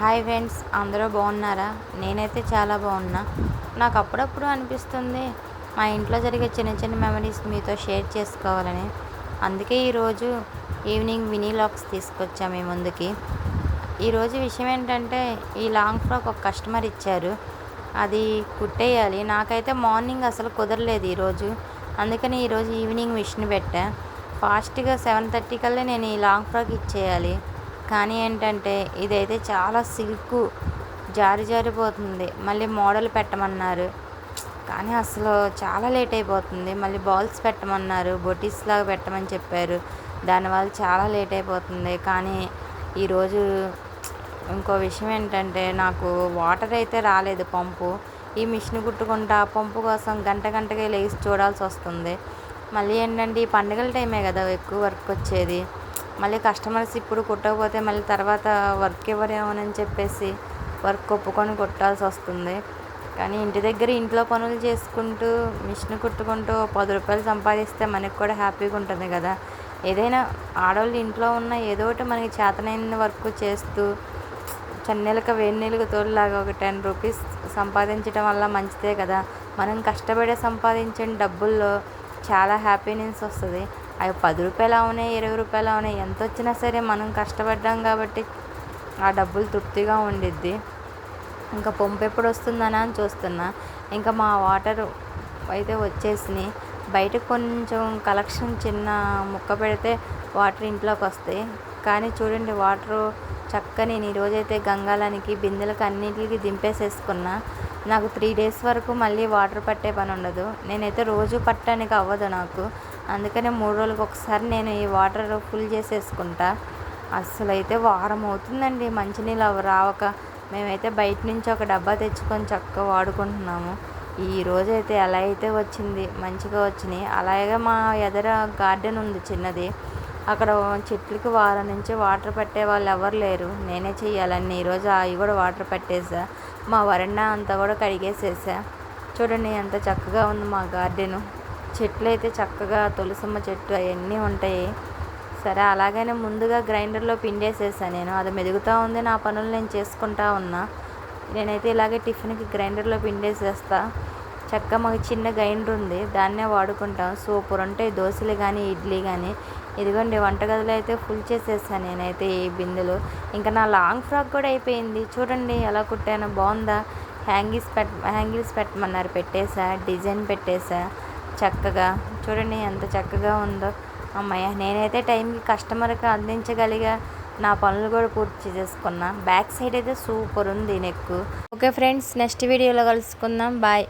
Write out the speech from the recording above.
Hi friends అందరూ బాగున్నారా? నేనైతే చాలా బాగున్నా. నాకు అప్పుడప్పుడు అనిపిస్తుంది మా ఇంట్లో జరిగే చిన్న చిన్న మెమరీస్ మీతో షేర్ చేసుకోవాలని. అందుకే ఈరోజు ఈవినింగ్ మినీ లాక్స్ తీసుకొచ్చా మీ ముందుకి. ఈరోజు విషయం ఏంటంటే ఈ లాంగ్ ఫ్రాక్ ఒక కస్టమర్ ఇచ్చారు. అది కుట్టేయాలి. నాకైతే మార్నింగ్ అసలు కుదరలేదు ఈరోజు. అందుకని ఈరోజు ఈవినింగ్ మిషన్ పెట్టా. ఫాస్ట్గా సెవెన్ థర్టీ కల్లా నేను ఈ లాంగ్ ఫ్రాక్ ఇచ్చేయాలి. కానీ ఏంటంటే ఇదైతే చాలా సిల్క్ జారి జారిపోతుంది. మళ్ళీ మోడల్ పెట్టమన్నారు. కానీ అసలు చాలా లేట్ అయిపోతుంది. మళ్ళీ బాల్స్ పెట్టమన్నారు. బొటీస్ లాగా పెట్టమని చెప్పారు. దానివల్ల చాలా లేట్ అయిపోతుంది. కానీ ఈరోజు ఇంకో విషయం ఏంటంటే నాకు వాటర్ అయితే రాలేదు పంపు. ఈ మిషన్ కుట్టుకుంటా పంపు కోసం గంట గంటకే లేచి చూడాల్సి వస్తుంది. మళ్ళీ ఏంటంటే ఈ పండుగల టైమే కదా ఎక్కువ వర్క్ వచ్చేది. మళ్ళీ కస్టమర్స్ ఇప్పుడు కుట్టకపోతే మళ్ళీ తర్వాత వర్క్ ఇవ్వరేమోనని చెప్పేసి వర్క్ ఒప్పుకొని కుట్టాల్సి వస్తుంది. కానీ ఇంటి దగ్గర ఇంట్లో పనులు చేసుకుంటూ మిషన్ కుట్టుకుంటూ పది రూపాయలు సంపాదిస్తే మనకి కూడా హ్యాపీగా ఉంటుంది కదా. ఏదైనా ఆడవాళ్ళు ఇంట్లో ఉన్న ఏదో ఒకటి మనకి చేతనైన వర్క్ చేస్తూ చన్నెలక వేన్నెలకు తోలులాగా ఒక టెన్ రూపీస్ సంపాదించడం వల్ల మంచిదే కదా. మనం కష్టపడే సంపాదించిన డబ్బుల్లో చాలా హ్యాపీనెస్ వస్తుంది. అవి పది రూపాయలు అవునాయి ఇరవై రూపాయలు అవునాయి. ఎంత వచ్చినా సరే మనం కష్టపడ్డాం కాబట్టి ఆ డబ్బులు తృప్తిగా ఉండిద్ది. ఇంకా పంపు ఎప్పుడు వస్తుందనా అని చూస్తున్నా. ఇంకా మా వాటర్ అయితే వచ్చేసినాయి. బయట కొంచెం కలెక్షన్ చిన్న ముక్క పెడితే వాటర్ ఇంట్లోకి వస్తాయి. కానీ చూడండి వాటర్ చక్కగా నేను ఈరోజైతే గంగాలానికి బిందెలకు అన్నింటికి దింపేసేసుకున్నా. నాకు త్రీ డేస్ వరకు మళ్ళీ వాటర్ పట్టే పని ఉండదు నేనైతే రోజు పట్టడానికి అవ్వదు నాకు. అందుకనే మూడు రోజులకు ఒకసారి నేను ఈ వాటర్ ఫుల్ చేసేసుకుంటా. అస్సలు అయితే వారం అవుతుందండి మంచినీళ్ళు అవి రావక. మేమైతే బయట నుంచి ఒక డబ్బా తెచ్చుకొని చక్కగా వాడుకుంటున్నాము. ఈ రోజు అయితే ఎలా అయితే వచ్చింది మంచిగా వచ్చినాయి. అలాగే మా ఎదర గార్డెన్ ఉంది చిన్నది. అక్కడ చెట్లకి వారం నుంచి వాటర్ పట్టే వాళ్ళు ఎవరు లేరు. నేనే చెయ్యాలని ఈరోజు అవి కూడా వాటర్ పెట్టేసా. మా వరండా అంతా కూడా కడిగేసేసా. చూడండి ఎంత చక్కగా ఉంది మా గార్డెను చెట్లు అయితే చక్కగా తులసమ్మ చెట్టు అవన్నీ ఉంటాయి. సరే అలాగనే ముందుగా గ్రైండర్లో పిండేసేసాను నేను. అది మెదుగుతూ ఉంది నా పనులు నేను చేసుకుంటా ఉన్నా. నేనైతే ఇలాగే టిఫిన్కి గ్రైండర్లో పిండేసేస్తా. చక్కగా మాకు చిన్న గ్రైండర్ ఉంది దాన్నే వాడుకుంటాం. సూపర్ ఉంటాయి దోశలు కానీ ఇడ్లీ కానీ ఇదిగోండి వంటగదిలో అయితే ఫుల్ చేసేసాను నేనైతే ఈ బిందెలు. ఇంకా నా లాంగ్ ఫ్రాక్ కూడా అయిపోయింది. చూడండి ఎలా కుట్టాను బాగుందా. హ్యాంగిల్స్ పెట్ హ్యాంగిల్స్ పెట్టమన్నారు పెట్టేసా డిజైన్ పెట్టేసా. చక్కగా. చూడండి ఎంత చక్కగా ఉందో. అమ్మయ్య నేనైతే టైంకి కస్టమర్కి అందించగలిగా నా పనులు కూడా పూర్తి చేసుకున్నా బ్యాక్ సైడ్ అయితే సూపర్ ఉంది నెక్ ఓకే ఫ్రెండ్స్ నెక్స్ట్ వీడియోలో కలుసుకుందాం. బాయ్.